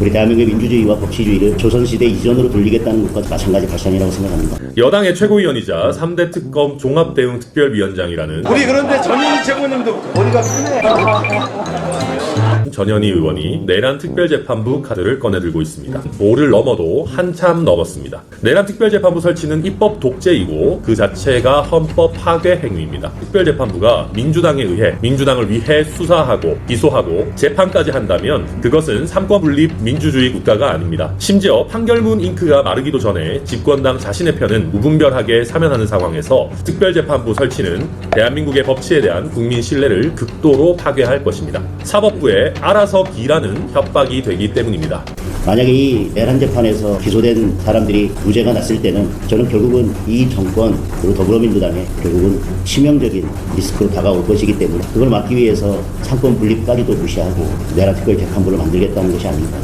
우리 대한민국의 민주주의와 법치주의를 조선시대 이전으로 돌리겠다는 것과 마찬가지 발상이라고 생각합니다. 여당의 최고위원이자 3대 특검 종합대응 특별위원장이라는 우리 그런데 전현희 최고님도 머리가 크네. 전현희 의원이 내란 특별재판부 카드를 꺼내들고 있습니다. 5를 넘어도 한참 넘었습니다. 내란 특별재판부 설치는 입법 독재이고 그 자체가 헌법 파괴 행위입니다. 특별재판부가 민주당에 의해 민주당을 위해 수사하고 기소하고 재판까지 한다면 그것은 삼권 분립 민주주의 국가가 아닙니다. 심지어 판결문 잉크가 마르기도 전에 집권당 자신의 편은 무분별하게 사면하는 상황에서 특별재판부 설치는 대한민국의 법치에 대한 국민 신뢰를 극도로 파괴할 것입니다. 사법부에 알아서 기라는 협박이 되기 때문입니다. 만약에 이 내란 재판에서 기소된 사람들이 무죄가 났을 때는 저는 결국은 이 정권 그리고 더불어민주당에 결국은 치명적인 리스크로 다가올 것이기 때문에 그걸 막기 위해서 상권 분립까지도 무시하고 내란 특별 재판부를 만들겠다는 것이 아닙니다.